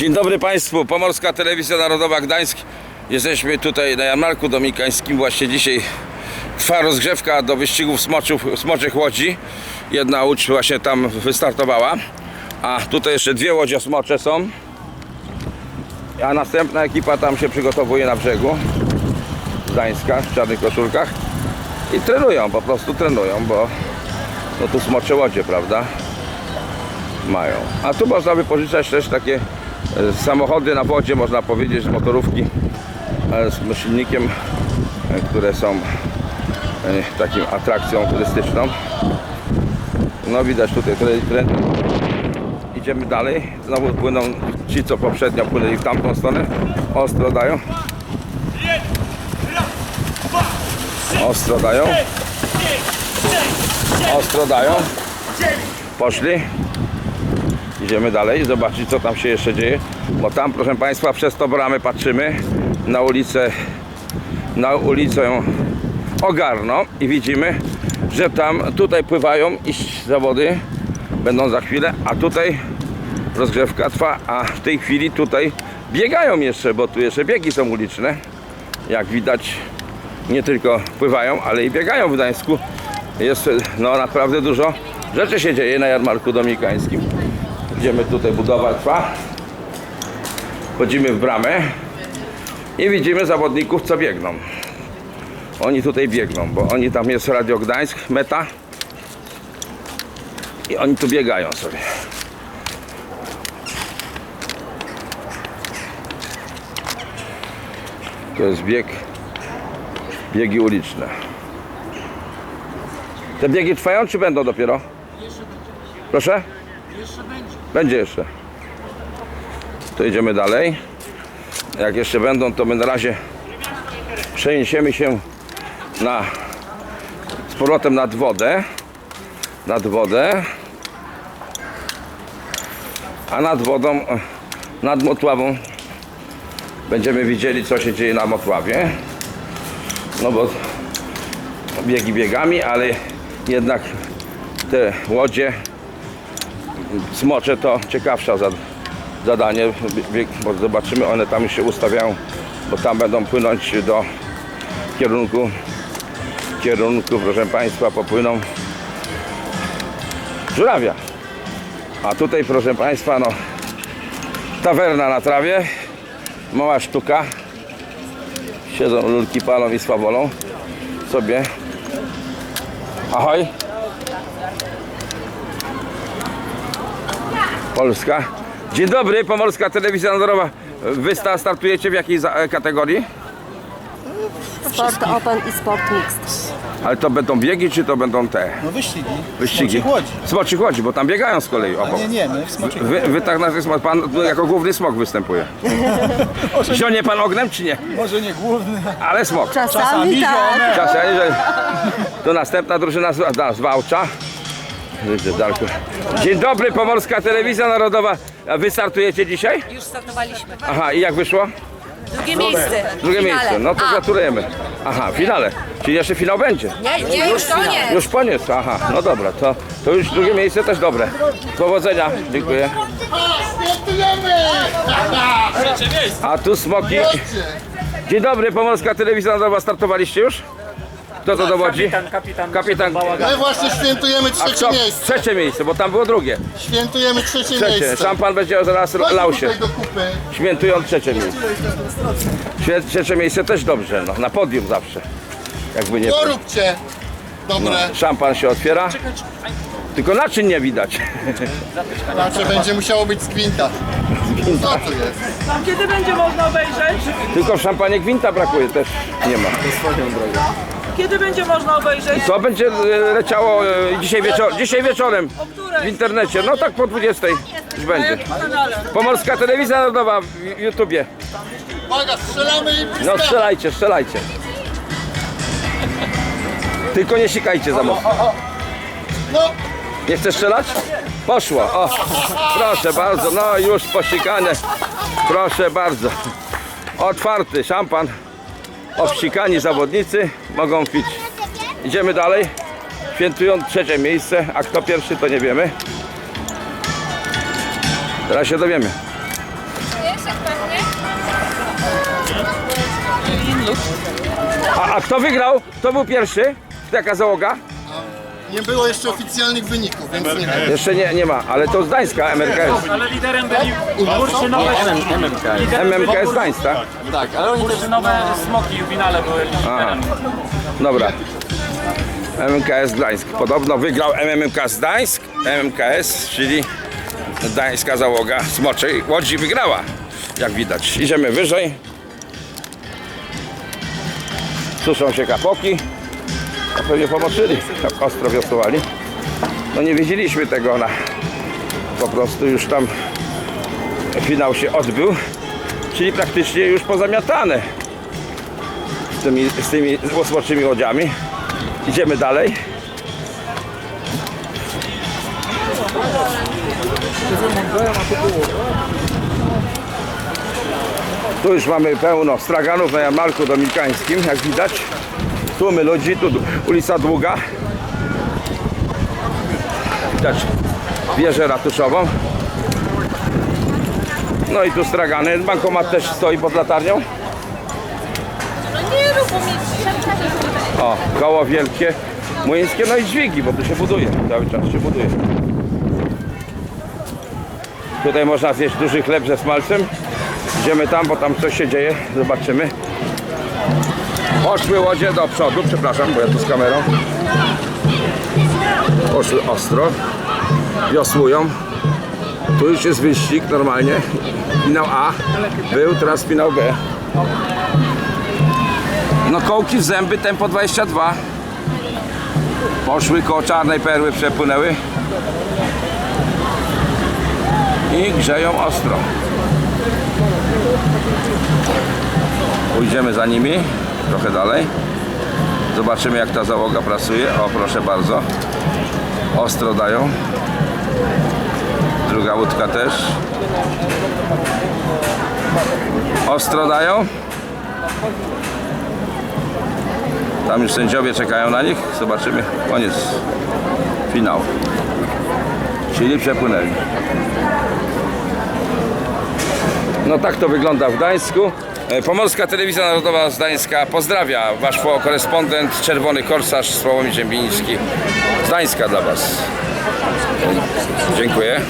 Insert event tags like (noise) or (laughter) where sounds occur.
Dzień dobry Państwu, Pomorska Telewizja Narodowa Gdańsk. Jesteśmy tutaj na jarmarku dominikańskim. Właśnie dzisiaj trwa rozgrzewka do wyścigów smoczów, smoczych łodzi. Jedna łódź właśnie tam wystartowała. A tutaj jeszcze dwie łodzie smocze są. A następna ekipa tam się przygotowuje na brzegu. Gdańska w czarnych koszulkach. I trenują, po prostu trenują, bo no tu smocze łodzie, prawda? mają. A tu można wypożyczać też takie samochody na wodzie, można powiedzieć, motorówki e, z silnikiem, e, które są e, takim atrakcją turystyczną. No widać tutaj tre- trendy. Idziemy dalej. Znowu płyną ci, co poprzednio płynęli w tamtą stronę. Ostro dają. Ostro dają. Ostro dają. Poszli. Idziemy dalej, zobaczyć co tam się jeszcze dzieje. Bo tam, proszę Państwa, przez to bramę patrzymy na ulicę, na ulicę Ogarno i widzimy, że tam tutaj pływają iść zawody, będą za chwilę, a tutaj rozgrzewka trwa, a w tej chwili tutaj biegają jeszcze, bo tu jeszcze biegi są uliczne. Jak widać, nie tylko pływają, ale i biegają w Gdańsku. Jest no naprawdę dużo rzeczy się dzieje na jarmarku dominikańskim. Idziemy tutaj, budowa trwa. Wchodzimy w bramę i widzimy zawodników, co biegną. Oni tutaj biegną, bo oni tam jest Radio Gdańsk, meta. I oni tu biegają sobie. To jest bieg, biegi uliczne. Te biegi trwają, czy będą dopiero? Proszę? Będzie jeszcze. To idziemy dalej. Jak jeszcze będą, to my na razie przeniesiemy się na z powrotem nad wodę. Nad wodę. A nad wodą, nad Motławą będziemy widzieli, co się dzieje na Motławie. No bo biegi biegami, ale jednak te łodzie smocze to ciekawsza za, zadanie, bo zobaczymy, one tam się ustawiają, bo tam będą płynąć do kierunku, kierunku, proszę Państwa, popłyną żurawia. A tutaj, proszę Państwa, no, tawerna na trawie, mała sztuka, siedzą lulki, palą i swawolą sobie. Ahoj! Polska. Dzień dobry, Pomorska Telewizja Narodowa. Wy sta- startujecie w jakiej za- e, kategorii? Sport Open i Sport Mixed. Ale to będą biegi, czy to będą te No wyścigi. wyścigi? Smoczych łodzi. Smoczych łodzi, bo tam biegają z kolei A obok. nie, nie, my w smoczych Wy, wy tak na smok, pan jako główny smok występuje. (laughs) Zionie pan ognem, czy nie? Może nie główny. Ale smok. Czasami, Czasami tak. żonę. Czasami, że... To następna drużyna z, z, z Wałcza. Dzień dobry, Pomorska Telewizja Narodowa. A Wy startujecie dzisiaj? Już startowaliśmy. Aha, i jak wyszło? Drugie miejsce. Drugie miejsce, no to gratulujemy. Aha, w finale. Czyli jeszcze finał będzie. Nie, nie, już to nie. Już koniec, aha, no dobra, to, to już drugie miejsce też dobre. Powodzenia, dziękuję. A tu smoki. Dzień dobry, Pomorska Telewizja Narodowa, startowaliście już? Kto to dowodzi? Kapitan, kapitan. Kapitan. My właśnie świętujemy A trzecie kto? miejsce. Trzecie miejsce, bo tam było drugie. Świętujemy trzecie, Trzecie. miejsce. Szampan będzie zaraz Chodź lał się. tutaj do kupy. Świętują trzecie miejsce. Świe- Trzecie miejsce też dobrze, no, na podium zawsze. Jakby nie było. Poróbcie. Dobre. Szampan się otwiera. Tylko naczyń nie widać. Znaczy będzie musiało być z gwinta. Co to jest? Kiedy będzie można obejrzeć? Tylko w szampanie gwinta brakuje, też nie ma. Kiedy będzie można obejrzeć? Co będzie e, leciało e, dzisiaj, wieczor dzisiaj wieczorem O której? w internecie? No tak po 20 już będzie. kanale? Pomorska Telewizja Narodowa w YouTubie. Uwaga, strzelamy i No strzelajcie, strzelajcie. Tylko nie sikajcie za mocno. No, Nie chcesz strzelać? Poszło. O, proszę bardzo. No już posikane. Proszę bardzo. Otwarty szampan obsikani zawodnicy mogą pić. Idziemy dalej. Świętują trzecie miejsce, a kto pierwszy to nie wiemy. Teraz się dowiemy. A, a kto wygrał? Kto był pierwszy? Jaka załoga? Nie było jeszcze oficjalnych wyników, więc nie wiem. Jeszcze nie, nie ma, ale to z Gdańska, MRKS. Ale liderem byli bursztynowe, MMKS Gdańsk, tak? tak, ale oni bursztynowe smoki w finale były liderem. Dobra. MMKS Gdańsk. Podobno wygrał MMKS Gdańsk. MMKS, czyli Gdańska załoga Smoczej Łodzi wygrała. Jak widać. Idziemy wyżej. Suszą się kapoki. A pewnie pomoczyli. Ostro wiosłowali. No nie wiedzieliśmy tego na... Po prostu już tam finał się odbył. Czyli praktycznie już pozamiatane z tymi, z tymi łodziami. Idziemy dalej. Tu już mamy pełno straganów na jarmarku dominikańskim, jak widać. Tłumy ludzi, tu ulica długa. Widać wieżę ratuszową. No i tu stragany. Bankomat też stoi pod latarnią. O, koło wielkie, młyńskie, no i dźwigi, bo tu się buduje, cały czas się buduje. Tutaj można zjeść duży chleb ze smalcem. Idziemy tam, bo tam coś się dzieje, zobaczymy. Poszły łodzie do przodu, przepraszam, bo ja tu z kamerą. Poszły ostro, wiosłują. Tu już jest wyścig normalnie. Finał A był, teraz finał B. No kołki w zęby, tempo 22. Poszły koło czarnej perły, przepłynęły. I grzeją ostro. Pójdziemy za nimi, trochę dalej. Zobaczymy jak ta załoga pracuje. O, proszę bardzo. Ostro dają. Druga łódka też. Ostro dają. Tam już sędziowie czekają na nich. Zobaczymy. Koniec. Finał. Czyli przepłynęli. No tak to wygląda w Gdańsku. E, Pomorska Telewizja Narodowa z Gdańska pozdrawia Wasz korespondent Czerwony Korsarz Sławomir Ziembiński z Gdańska dla Was. Dziękuję.